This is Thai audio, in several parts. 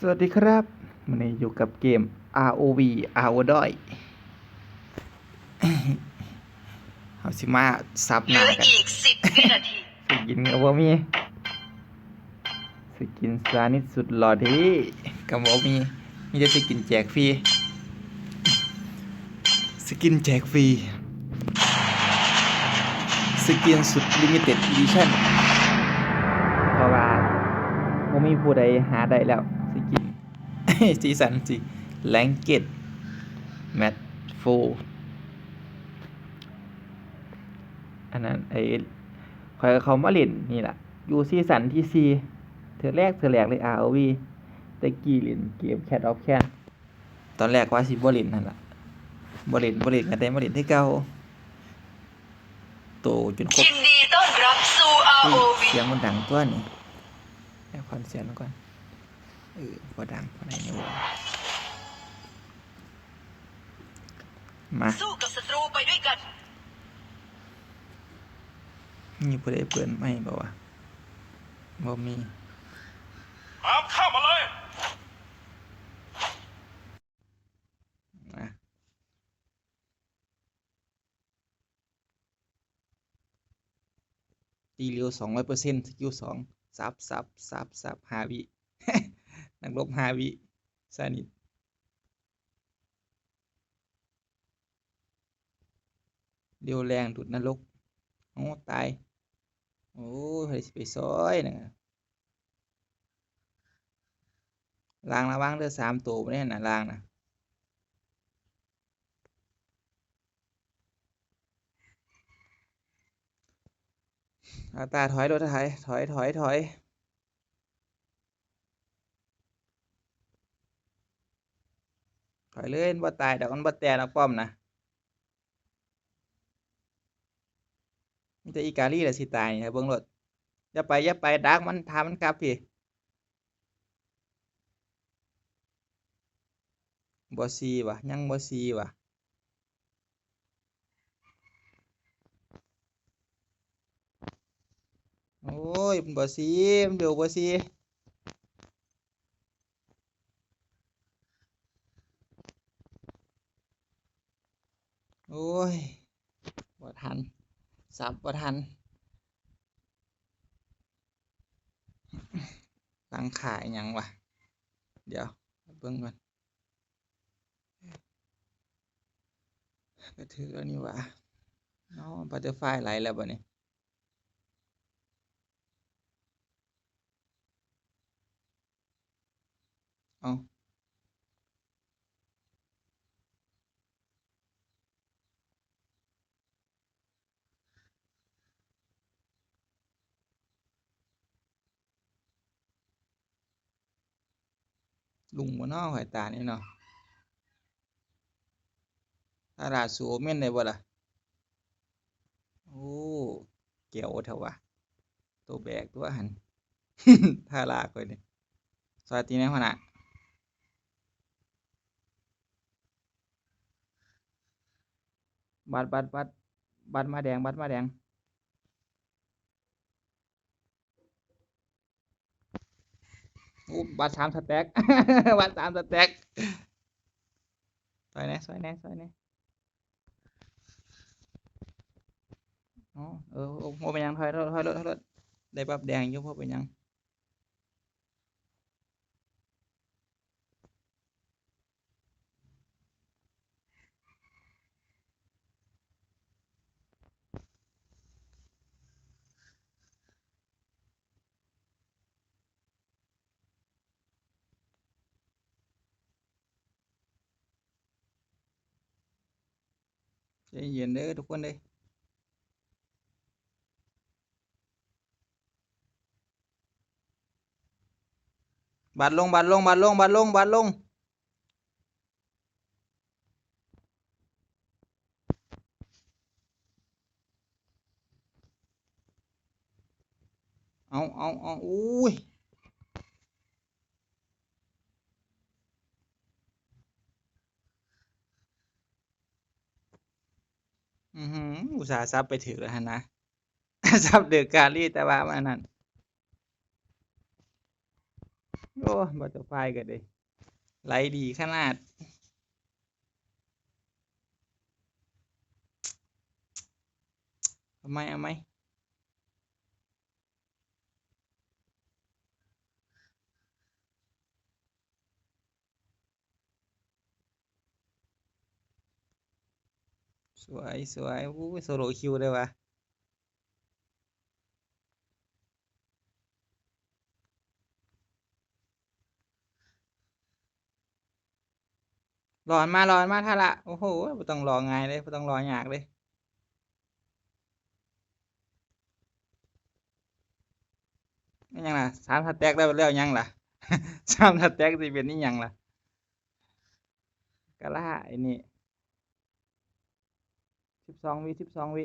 สวัสดีครับวันนี้อยู่กับเกม ROV RO ดอยเอาสิมาซับหเหลืน้าอกันอีกสิบวินาทีสกินกับบ่มีสกินซานิดสุดหล่อดีกับบ่มีมีแต่สกินแจกฟรี สกินแจกฟรี สกินสุดลิมิเต็ดอีดิชั่นเพราะว่าบ่มีผู้ใดหาได้แล้ว สกินสีสันสิแลงเกตแมทโฟอันนั้นไอ้คอยเขามาเล่นนี่แหละอยู่ซีสันที่ซีเธอแรกเธอแรกเลย ROV แต่กี้เล่นเกม Cat of Can ตอนแรกว่าสิบ่เล่นนั่นล่ะบ่เล่นบ่เล่นกันได้มาเล่นที่เก่าโตจนครบยินดีต้อนรับสู่อุ้ย ROV เสียงมันดังตัวนี่แอบคอนเสียงมันก่อน เออพอดังพอไหนนี่วะมาสู้กับศัตรูไปด้วยกันมีผู้ใดเปิดไหมบ่วะบ่มีตามข้ามาเลยนะตีเร็วสองร้อยเปอร์เซ็นต์สกิลสองซับซับซับซับห้าวิ นักรบห้าวิสนิทเร็วแรงดุดนรกโอ้ตาย โอ้ยเฮ้ยสิไปซอยนะลางระวังเด้อสามตัวไม่ได้นะลางนะอาตาถอยรถถอยถอยถอยถอย ถอยเลยมันบ่ตายดอกมันบ่แตกนะป้อมนะมีแต่อีกาลี่แหละสิตายนี่ครับเบิ่งรถอย่าไปอย่าไปดักมันทามันกลับพี่บ่ซีวะยังบ่ซีวะโอ้ยบ่ซีเดี๋ยวบ่ซี โอ้ยบ่ทันสับบ่ทัน ตั้งขายยังวะ เดี๋ยว เบิ่งก่อนก็ถือแล้วนี่วะเนาะบัตเตอร์ไฟไหลแล้วบ่นี่เอา ลุงบ่เนาหอยตานี่เนาะตลาดสูเม่นได้บ่ล่ะ โอ้ เกี่ยวเถอะวะ ตัวแบกตัวหันทาราก่อยนี่ยสวัสดีนะหัวหน้าบัตรบัตรบัตรบัตรมาแดง บัตรมาแดง บัตรสามสแต็กบัตรสามสแต็กซอยแหน่ซอยแหน่ซอยแนอ๋อเออโอ้เป็นยังถอยรถถอยรถถอยรถได้ปั๊บแดงอยู่เพราะเป็นยัง ใจเย็นเด้อทุกคนเด้อบัตรลงบัตรลงบัตรลงบัตรลงบัตรลง เอาเอาเอาอุ้ย อือหืออุ ตสาห์ซับไปถือแล้วฮะนะซับเดือกกาลี่แต่ว่ามันนั่นโอ้บัตเตอร์ไฟกันเลยไหลดีขนาดเอาไหมเอาไหม สวยสวยอู้โซโลคิวเลยวะร้อนมาร้อนมาท่าละ โอ้โหไม่ต้องรอง่ายเลยไม่ต้องรอยากเลยนี่ยังล่ะสามสแตกได้แล้วยังล่ะสามสแตกสิเป็นนี่ยังล่ะกะล่าไอ้นี่ สิบสองวิสิบสองวิ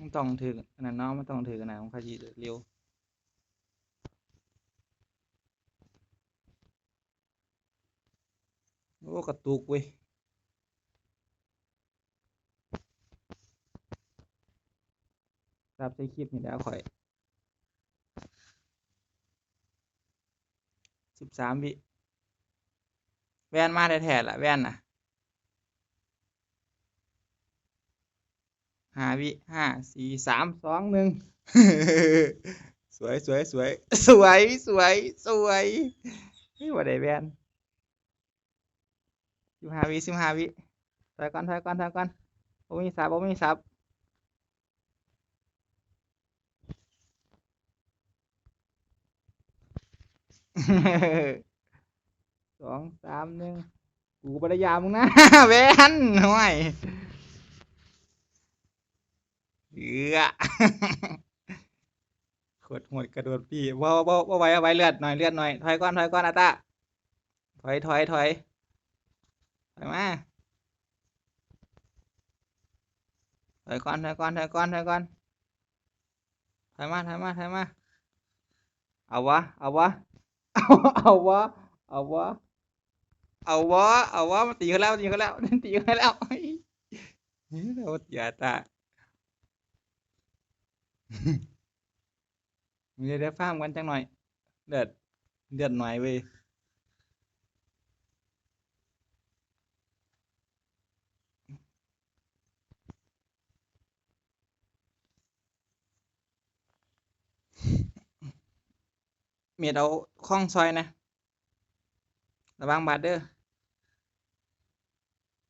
มันต้องถืออันนั้นเนาะมันต้องถือกันนะของเขาจีเร็วโอ้กระตุกเว้ยรับใช้คลิปนี่แล้วข่อย สิบสามวิแว่นมาแท้ๆละแว่นน่ะห้าวิห้าสี่สามสองหนึ่งสวยสวยสวยสวยสวยสวยนี่ว่าได้แว่นสิบห้าวิสิบห้าวิถอยก่อนถอยก่อนถอยก่อนบ่มีสับบ่มีสับ สองสามหนึ่งกูปริยามึงนะแวนห่วยเอือขดหวดกระโดดพี่ว่าว่าว่าไว้เอาไว้เลือดหน่อยเลือดหน่อยถอยก่อนถอยก่อนอาตาถอยถอยถอยถอยมาถอยก่อนถอยก่อนถอยก่อนถอยก่อนถอยมาถอยมาถอยมาเอาวะเอาวะ เอาวะ เอาวะ เอาวะ เอาวะมาตีเขาแล้วตีเขาแล้วตีเขาแล้วเฮ้ยเราอย่าตามีเดี๋ยวฟ้ามกันจังหน่อย เดือด เดือดหน่อยเว้ย เมียดเอาข้องซอยนะ ระวังบาดเด้อ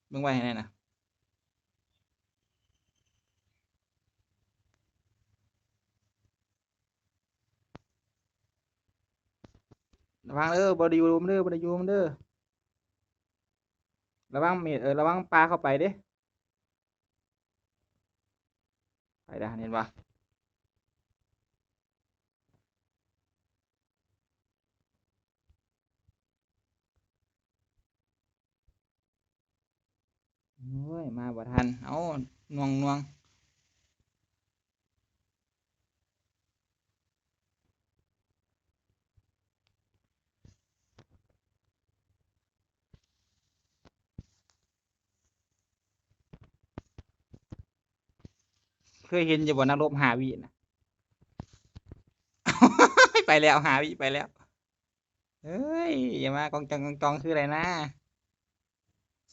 เบิ่งไว้ให้แน่นะระวังเด้อบไดิยูมเด้อบไดิยูมเด้อระวังเมียดเออระวังปลาเข้าไปเด้ไปได้เห็นปะ ยมาบ่ทันเอานวงนวงเคยเห็นอยู่บนนักรบหาวินะไปแล้วหาวิไปแล้วเฮ้ยอย่ามากองจังกองจองคืออะไรนะ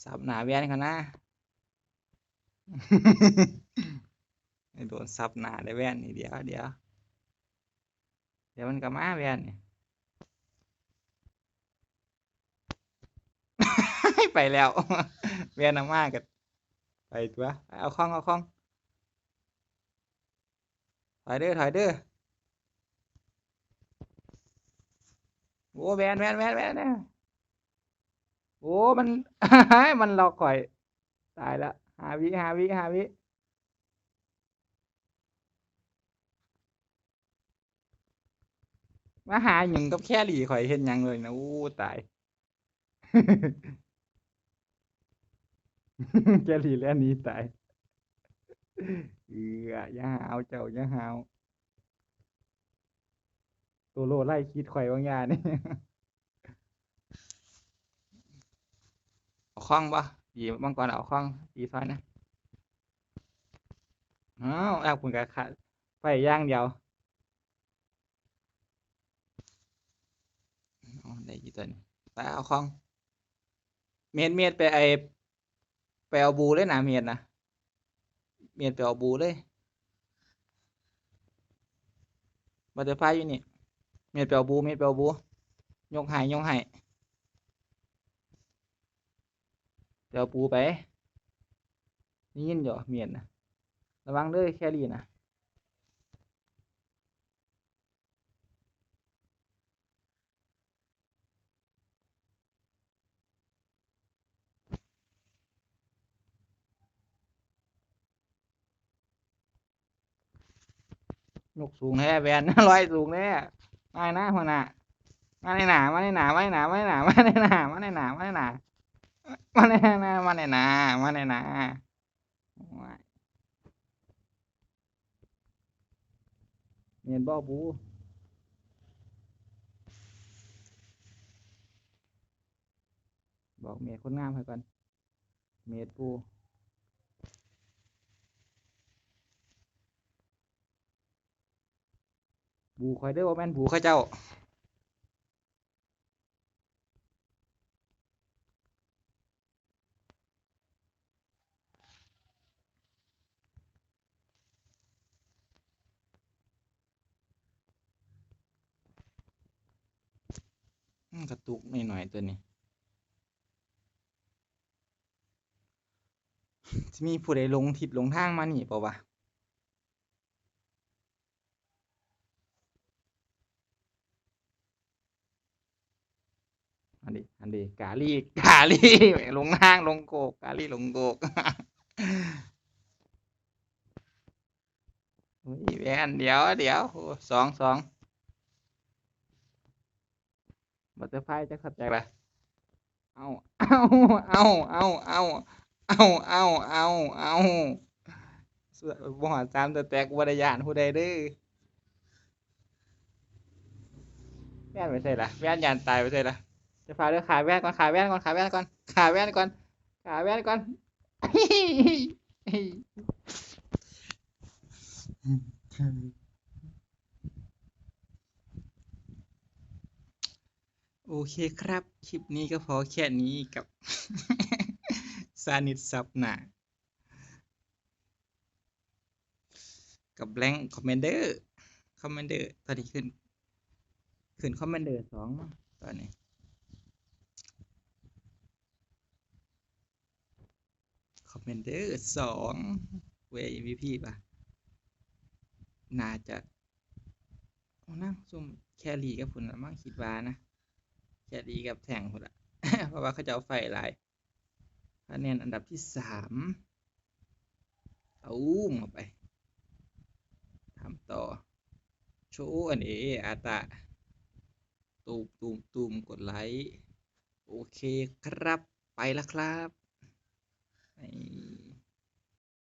สับหนาแวนเขานะ โดนซับหนาได้แว่นนี่เดี๋ยวเดี๋ยวเดี๋ยวมันก็มาแว่นนี่ไปแล้วแว่นเอามากันไปตัวเอาข้องเอาข้องถอยเด้อถอยเด้อโอ้แว่นแว่นแว่นแว่นเนี่ยโอ้มันมันหลอกข่อย ตายละ หาวิหาวิหาวิมาหาหยังกับแค่หลีข่อยเห็นหยังเลยนะอู้ตาย แค่หลีแล้วหนี้ตายเอืออย่าหาวเจ้าอย่าหาวตัวโลไล่คิดข่อยบางอย่างนี่เอาข้องปะ ดีมังกรเอาข้องดีซอยนะอ้าวแอบคุณกะขาไปย่างเดียวได้กี่ตัวนี่ไปเอาข้องเมียดเมียดไปไอไปเอาบูเลยนะเมียดนะเมียดไปเอาบูเลยบัตเตอร์ไฟอยู่นี่เมียดไปเอาบูเมียดไปเอาบูยกห้ยกห้ไป เอาปูไป นี่ยินอยู่เมียดนะระวังเด้อแครี่นะยกสูงแท้แวนร้อยสูงแท้มาหน้าหัวหน้ามาในหนามาในหนามาในหนามาในหนามาในหนามาในหนามาในหนา มาในหนามาในหนามาในหนาเมียนบ่บูบอกเมียคนงามให้ก่อน เมียปูบูคอยเด้อว่าแม่นบูข้าเจ้า กระตุกหน่อยๆตัวนี้จะมีผู้ใดลงทิศลงทางมานี่เปล่าวะอันนี้อันนี้กาลีกาลีลงทางลงโกกกาลีลงโกกอุ้ยแวนเดี๋ยวเดี๋ยวโอ้สองสอง บัตเตอร์ไฟจะเข้าใจละเอาเอาเอาเอาเอาเอาเอาเอาเอาสวยบ่หอดสามตัวแตกวรยานผู้ใดเด้อแว่นไปใส่ละแว่นยานตายไปใส่ละจะพาเด้อขาแว่นก่อนขาแว่นก่อนขาแว่นก่อนขาแว่นก่อนขาแว่นก่อน โอเคครับ คลิปนี้ก็พอแค่นี้กับซานิดซับหนากับแบงคอมเมนเดอร์คอมเมนเดอร์ตอนนี้ขึ้น ขึ้นคอมเมนเดอร์สองตอนนี้คอมเมนเดอร์สองเวย์วีพีป่ะ น่าจะโอ้นั่งซุ่มแครี่กับผุนละมั่งคิดว่านะ แครี่กับแทงผุนละเพราะว่าเขาจะเอาไฟลายคะแนนอันดับที่สามเอาอุ้มออกไปทำต่อ โชว์อันเออาตะ ตูมตูมตูมกดไลค์ โอเคครับไปแล้วครับไอ้